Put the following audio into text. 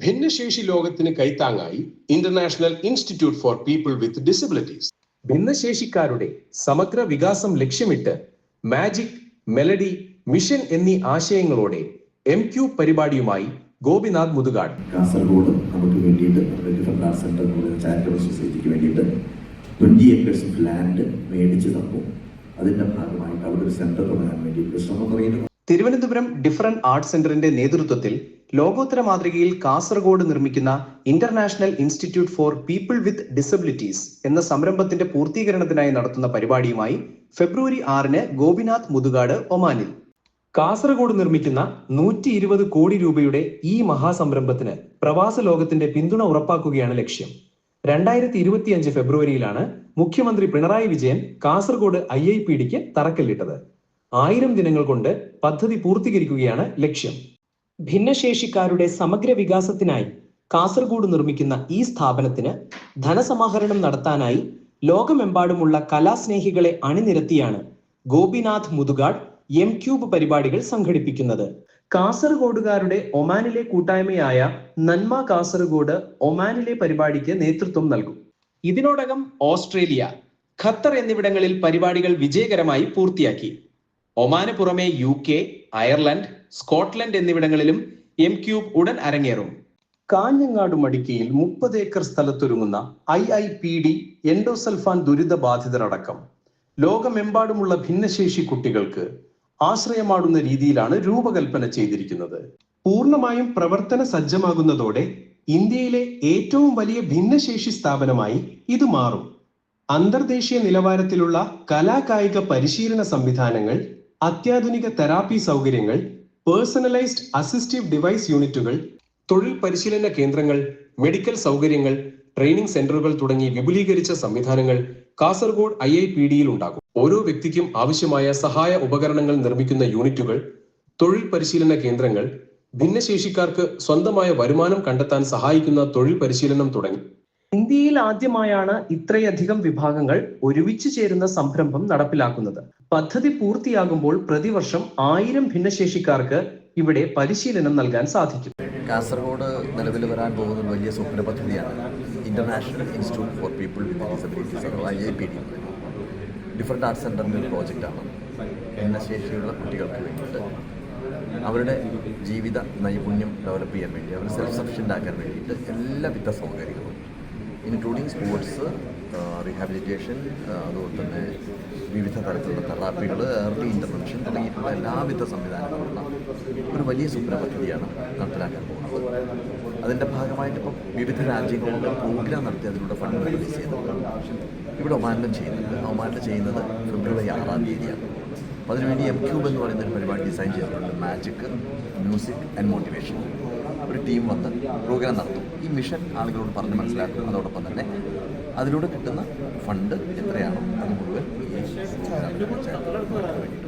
ഭിന്നശേഷി ലോകത്തിന് കൈത്താങ്ങായി international institute for people with disabilities ഭിന്നശേഷിക്കാരുടെ സമഗ്ര വികാസം ലക്ഷ്യമിട്ട് മാജിക് മെലഡി മിഷൻ എന്നീ ആശയങ്ങളോടെ എം ക്യൂ പരിപാടിയുമായി ഗോപിനാഥ് മുതുകാട്. കാസർഗോഡ് നമുക്ക് വേണ്ടിയിട്ട് ആർട്സ് ചാരിറ്റബിൾ സൊസൈറ്റിക്ക് വേണ്ടിയിട്ട് ട്വന്റി ഏക്കേഴ്സ് ഓഫ് ലാൻഡ് മേടിച്ച് തന്നു. അതിന്റെ ഭാഗമായിട്ട് അവിടെ ഒരു സെന്റർ തുടങ്ങാൻ വേണ്ടിയിട്ട് ശ്രമം തിരുവനന്തപുരം ഡിഫറന്റ് ആർട്സ് സെന്ററിന്റെ നേതൃത്വത്തിൽ ലോകോത്തര മാതൃകയിൽ കാസർഗോഡ് നിർമ്മിക്കുന്ന international institute for people with disabilities എന്ന സംരംഭത്തിന്റെ പൂർത്തീകരണത്തിനായി നടത്തുന്ന പരിപാടിയുമായി ഫെബ്രുവരി ആറിന് ഗോപിനാഥ് മുതുകാട് ഒമാനിൽ. കാസർഗോഡ് നിർമ്മിക്കുന്ന നൂറ്റി ഇരുപത് കോടി രൂപയുടെ ഈ മഹാസംരംഭത്തിന് പ്രവാസ ലോകത്തിന്റെ പിന്തുണ ഉറപ്പാക്കുകയാണ് ലക്ഷ്യം. രണ്ടായിരത്തി ഇരുപത്തിയഞ്ച് ഫെബ്രുവരിയിലാണ് മുഖ്യമന്ത്രി Pinarayi Vijayan Kasaragod I I P ഡിക്ക് തറക്കല്ലിട്ടത്. ആയിരം ദിനങ്ങൾ കൊണ്ട് പദ്ധതി പൂർത്തീകരിക്കുകയാണ് ലക്ഷ്യം. ഭിന്നശേഷിക്കാരുടെ സമഗ്ര വികാസത്തിനായി കാസർഗോഡ് നിർമ്മിക്കുന്ന ഈ സ്ഥാപനത്തിന് ധനസമാഹരണം നടത്താനായി ലോകമെമ്പാടുമുള്ള കലാസ്നേഹികളെ അണിനിരത്തിയാണ് ഗോപിനാഥ് മുതുകാട് എം ക്യൂബ് പരിപാടികൾ സംഘടിപ്പിക്കുന്നത്. കാസർഗോഡുകാരുടെ ഒമാനിലെ കൂട്ടായ്മയായ നന്മ കാസർഗോഡ് ഒമാനിലെ പരിപാടിക്ക് നേതൃത്വം നൽകും. ഇതിനോടകം ഓസ്ട്രേലിയ ഖത്തർ എന്നിവിടങ്ങളിൽ പരിപാടികൾ വിജയകരമായി പൂർത്തിയാക്കി. ഒമാന് പുറമെ യു കെ അയർലൻഡ് സ്കോട്ട്ലൻഡ് എന്നിവിടങ്ങളിലും എം ക്യൂബ് ഉടൻ അരങ്ങേറും. കാഞ്ഞങ്ങാട് മടിക്കയിൽ മുപ്പത് acre സ്ഥലത്തൊരുങ്ങുന്ന I I P D endosulfan ദുരിത ബാധിതരടക്കം. ലോകമെമ്പാടുമുള്ള ഭിന്നശേഷി കുട്ടികൾക്ക് ആശ്രയമാടുന്ന രീതിയിലാണ് രൂപകൽപ്പന ചെയ്തിരിക്കുന്നത്. പൂർണമായും പ്രവർത്തന സജ്ജമാകുന്നതോടെ ഇന്ത്യയിലെ ഏറ്റവും വലിയ ഭിന്നശേഷി സ്ഥാപനമായി ഇത് മാറും. അന്തർദേശീയ നിലവാരത്തിലുള്ള കലാകായിക പരിശീലന സംവിധാനങ്ങൾ അത്യാധുനിക തെറാപ്പി സൗകര്യങ്ങൾ പേഴ്സണലൈസ്ഡ് അസിസ്റ്റീവ് ഡിവൈസ് യൂണിറ്റുകൾ തൊഴിൽ പരിശീലന കേന്ദ്രങ്ങൾ മെഡിക്കൽ സൗകര്യങ്ങൾ ട്രെയിനിംഗ് സെന്ററുകൾ തുടങ്ങി വിപുലീകരിച്ച സംവിധാനങ്ങൾ കാസർഗോഡ് ഐ ഐ പി ഡിയിൽ ഉണ്ടാകും. ഓരോ വ്യക്തിക്കും ആവശ്യമായ സഹായ ഉപകരണങ്ങൾ നിർമ്മിക്കുന്ന യൂണിറ്റുകൾ തൊഴിൽ പരിശീലന കേന്ദ്രങ്ങൾ ഭിന്നശേഷിക്കാർക്ക് സ്വന്തമായ വരുമാനം കണ്ടെത്താൻ സഹായിക്കുന്ന തൊഴിൽ പരിശീലനം തുടങ്ങി. ഇന്ത്യയിൽ ആദ്യമായാണ് ഇത്രയധികം വിഭാഗങ്ങൾ ഒരുമിച്ച് ചേരുന്ന സംരംഭം നടപ്പിലാക്കുന്നത്. പദ്ധതി പൂർത്തിയാകുമ്പോൾ പ്രതിവർഷം ആയിരം ഭിന്നശേഷിക്കാർക്ക് ഇവിടെ പരിശീലനം നൽകാൻ സാധിക്കും. കാസർഗോഡ് നിലവിൽ വരാൻ പോകുന്ന വലിയ സ്വപ്ന പദ്ധതിയാണ് international institute for people with disabilities അഥവാ I P D different arts ഒരു പ്രോജക്റ്റാണ് ഭിന്നശേഷിയുള്ള കുട്ടികൾക്ക് വേണ്ടിയിട്ട് അവരുടെ ജീവിത നൈപുണ്യം ഡെവലപ്പ് ചെയ്യാൻ വേണ്ടി അവർ സെൽഫ് സഫിഷ്യന്റ് ആക്കാൻ വേണ്ടിയിട്ട് എല്ലാവിധ സൗകര്യങ്ങളും ഇൻക്ലൂഡിങ് സ്പോർട്സ് റീഹാബിലിറ്റേഷൻ അതുപോലെ തന്നെ വിവിധ തരത്തിലുള്ള തെറാപ്പികൾ ഏർലി ഇന്റർവെൻഷൻ തുടങ്ങിയിട്ടുള്ള എല്ലാവിധ സംവിധാനങ്ങളുള്ള ഒരു വലിയ സ്വപ്ന പദ്ധതിയാണ് നടപ്പിലാക്കാൻ പോകുന്നത്. അതിന്റെ ഭാഗമായിട്ട് ഇപ്പം വിവിധ രാജ്യങ്ങളിൽ പ്രോഗ്രാം നടത്തി അതിലൂടെ ഫണ്ട് റിലീസ് ചെയ്യുന്നുണ്ട് ഇവിടെ ഒമാനിലും ചെയ്യുന്നുണ്ട്. ഒമാനിൽ ചെയ്യുന്നത് ഫെബ്രുവരി ആറാം തീയതിയാണ്. അപ്പോൾ അതിനുവേണ്ടി എം ക്യൂബ് എന്ന് പറയുന്ന ഒരു പരിപാടി ഡിസൈൻ ചെയ്തിട്ടുണ്ട്. മാജിക് മ്യൂസിക് ആൻഡ് മോട്ടിവേഷൻ ഒരു ടീം വന്ന് പ്രോഗ്രാം നടത്തും. ഈ മിഷൻ ആളുകളോട് പറഞ്ഞ് മനസ്സിലാക്കും. അതോടൊപ്പം തന്നെ അതിലൂടെ കിട്ടുന്ന ഫണ്ട് എത്രയാണോ അത് മുഴുവൻ ഈ